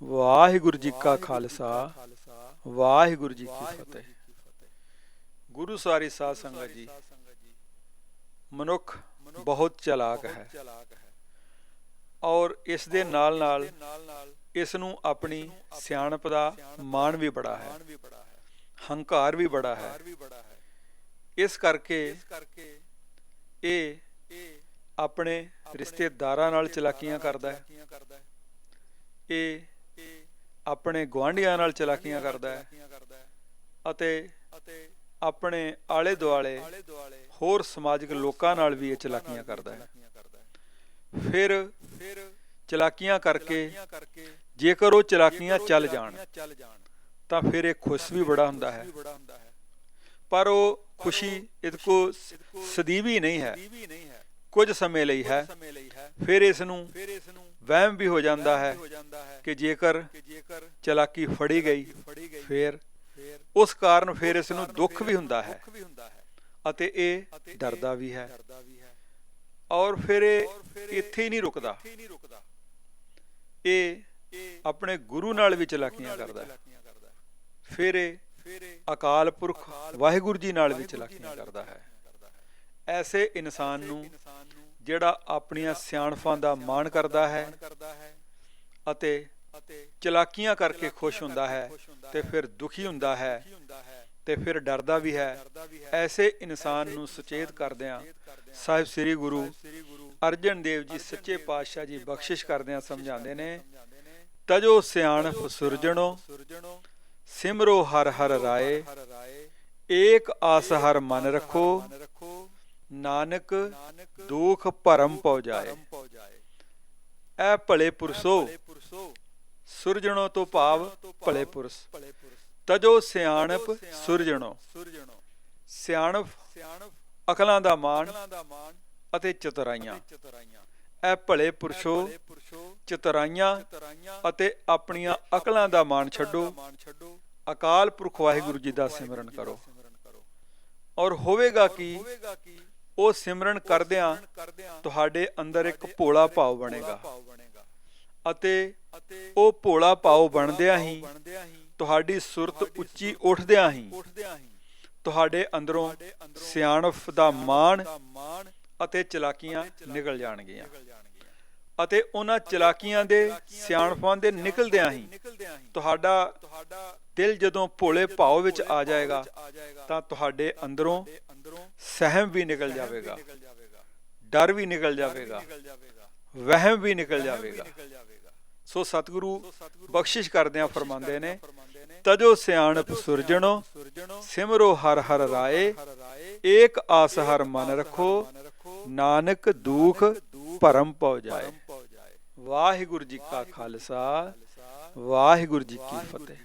ਵਾਹਿਗੁਰੂ ਜੀ ਕਾ ਖਾਲਸਾ, ਵਾਹਿਗੁਰੂ ਜੀ ਕੀ ਫਤਿਹ। ਗੁਰੂ ਸਾਰੀ ਸਾਧ ਸੰਗਤ ਜੀ, ਮਨੁੱਖ ਬਹੁਤ ਚਲਾਕ ਹੈ ਔਰ ਇਸ ਦੇ ਨਾਲ ਨਾਲ ਇਸ ਨੂੰ ਆਪਣੀ ਸਿਆਣਪ ਦਾ ਮਾਣ ਵੀ ਬੜਾ ਹੈ, ਹੰਕਾਰ ਵੀ ਬੜਾ ਹੈ। ਇਸ ਕਰਕੇ ਇਹ ਆਪਣੇ ਰਿਸ਼ਤੇਦਾਰਾਂ ਨਾਲ ਚਲਾਕੀਆਂ ਕਰਦਾ ਹੈ। ਇਹ ਆਪਣੇ ਗੁਆਂਢੀਆਂ ਨਾਲ ਚਲਾਕੀਆਂ ਕਰਦਾ ਹੈ ਅਤੇ ਆਪਣੇ ਆਲੇ ਦੁਆਲੇ ਹੋਰ ਸਮਾਜਿਕ ਲੋਕਾਂ ਨਾਲ ਵੀ ਇਹ ਚਲਾਕੀਆਂ ਕਰਦਾ ਹੈ। ਫਿਰ ਚਲਾਕੀਆਂ ਕਰਕੇ ਜੇਕਰ ਉਹ ਚਲਾਕੀਆਂ ਚੱਲ ਜਾਣ, ਤਾਂ ਫਿਰ ਇਹ ਖੁਸ਼ ਵੀ ਬੜਾ ਹੁੰਦਾ ਹੈ। ਪਰ ਉਹ ਖੁਸ਼ੀ ਇਹਦੇ ਕੋ ਸਦੀਵੀ ਨਹੀਂ ਹੈ। ਕੁਝ ਸਮੇਂ ਲਈ ਹੈ, ਫਿਰ ਇਸ ਨੂੰ ਵਹਿਮ ਵੀ ਹੋ ਜਾਂਦਾ ਹੈ ਕਿ ਜੇਕਰ ਚਲਾਕੀ ਫੜੀ ਗਈ ਫਿਰ ਉਸ ਕਾਰਨ ਫਿਰ ਇਸ ਨੂੰ ਦੁੱਖ ਵੀ ਹੁੰਦਾ ਹੈ ਅਤੇ ਇਹ ਡਰਦਾ ਵੀ ਹੈ। ਔਰ ਫਿਰ ਇਹ ਇੱਥੇ ਹੀ ਨਹੀਂ ਰੁਕਦਾ। ਇਹ ਆਪਣੇ ਗੁਰੂ ਨਾਲ ਵੀ ਚਲਾਕੀਆਂ ਕਰਦਾ ਹੈ। ਫਿਰ ਇਹ ਅਕਾਲ ਪੁਰਖ ਵਾਹਿਗੁਰੂ ਜੀ ਨਾਲ ਵੀ ਚਲਾਕੀਆਂ ਕਰਦਾ ਹੈ। ਐਸੇ ਇਨਸਾਨ ਨੂੰ ਜਿਹੜਾ ਆਪਣੀਆਂ ਸਿਆਣਫਾਂ ਦਾ ਮਾਣ ਕਰਦਾ ਹੈ ਅਤੇ ਚਲਾਕੀਆਂ ਕਰਕੇ ਖੁਸ਼ ਹੁੰਦਾ ਹੈ ਤੇ ਫਿਰ ਦੁਖੀ ਹੁੰਦਾ ਹੈ ਤੇ ਫਿਰ ਡਰਦਾ ਵੀ ਹੈ। ਐਸੇ ਇਨਸਾਨ ਨੂੰ ਸੁਚੇਤ ਕਰਦਿਆਂ ਸਾਹਿਬ ਸ੍ਰੀ ਗੁਰੂ ਅਰਜਨ ਦੇਵ ਜੀ ਸੱਚੇ ਪਾਤਸ਼ਾਹ ਜੀ ਬਖਸ਼ਿਸ਼ ਕਰਦਿਆਂ ਸਮਝਾਉਂਦੇ ਨੇ, ਤਜੋ ਸਿਆਣਫ ਸੁਰਜਣੋ, ਸਿਮਰੋ ਹਰ ਹਰ ਰਾਏ, ਏਕ ਆਸ ਹਰ ਮਨ ਰੱਖੋ, ਨਾਨਕ ਦੁਖ ਭਰਮ ਪਉ ਜਾਏ। ਐ ਭਲੇ ਪੁਰਸੋ, ਸੁਰਜਣੋ ਤੋਂ ਭਾਵ ਭਲੇ ਪੁਰਸ। ਤਜੋ ਸਿਆਣਪ ਸੁਰਜਣੋ। ਸਿਆਣਪ ਅਕਲਾਂ ਦਾ ਮਾਣ ਅਤੇ ਚਤੁਰਾਈਆਂ। ਐ ਭਲੇ ਪੁਰਸ਼ੋ, ਚਤੁਰਾਈਆਂ ਅਤੇ ਆਪਣੀਆਂ ਅਕਲਾਂ ਦਾ ਮਾਣ ਛੱਡੋ। ਅਕਾਲ ਪੁਰਖ ਵਾਹਿਗੁਰੂ ਜੀ ਦਾ ਸਿਮਰਨ ਕਰੋ। ਔਰ ਹੋਵੇਗਾ ਕਿ ਉਹ ਸਿਮਰਨ ਕਰਦਿਆਂ ਤੁਹਾਡੇ ਅੰਦਰ ਇੱਕ ਭੋਲਾ ਭਾਵ ਬਣੇਗਾ। ਅਤੇ ਉਹ ਭੋਲਾ ਭਾਵ ਬਣਦਿਆਂ ਹੀ ਤੁਹਾਡੀ ਸੁਰਤ ਉੱਚੀ ਉੱਠਦਿਆਂ ਹੀ ਤੁਹਾਡੇ ਅੰਦਰੋਂ ਸਿਆਣਪ ਦਾ ਮਾਣ ਅਤੇ ਚਲਾਕੀਆਂ ਨਿਕਲ ਜਾਣਗੀਆਂ। ਅਤੇ ਉਹਨਾਂ ਚਲਾਕੀਆਂ ਦੇ ਸਿਆਣਫਾਂ ਦੇ ਨਿਕਲਦਿਆਂ ਹੀ ਤੁਹਾਡਾ ਦਿਲ ਜਦੋਂ ਭੋਲੇ ਭਾਵ ਵਿੱਚ ਆ ਜਾਏਗਾ ਤਾਂ ਤੁਹਾਡੇ ਅੰਦਰੋਂ ਸਹਿਮ ਵੀ ਨਿਕਲ ਜਾਵੇਗਾ, ਡਰ ਵੀ ਨਿਕਲ ਜਾਵੇਗਾ, ਵਹਿਮ ਵੀ ਨਿਕਲ ਜਾਵੇਗਾ। ਸੋ ਸਤਿਗੁਰੂ ਬਖਸ਼ਿਸ਼ ਕਰਦਿਆਂ ਫਰਮਾਉਂਦੇ ਨੇ, ਤਜੋ ਸਿਆਣਪ ਸੁਰਜਣੋ, ਸਿਮਰੋ ਹਰ ਹਰ ਰਾਏ, ਏਕ ਆਸ ਹਰ ਮਨ ਰੱਖੋ, ਨਾਨਕ ਦੁਖ ਭਰਮ ਪਉ ਜਾਏ। ਵਾਹਿਗੁਰੂ ਜੀ ਕਾ ਖਾਲਸਾ, ਵਾਹਿਗੁਰੂ ਜੀ ਕੀ ਫਤਿਹ।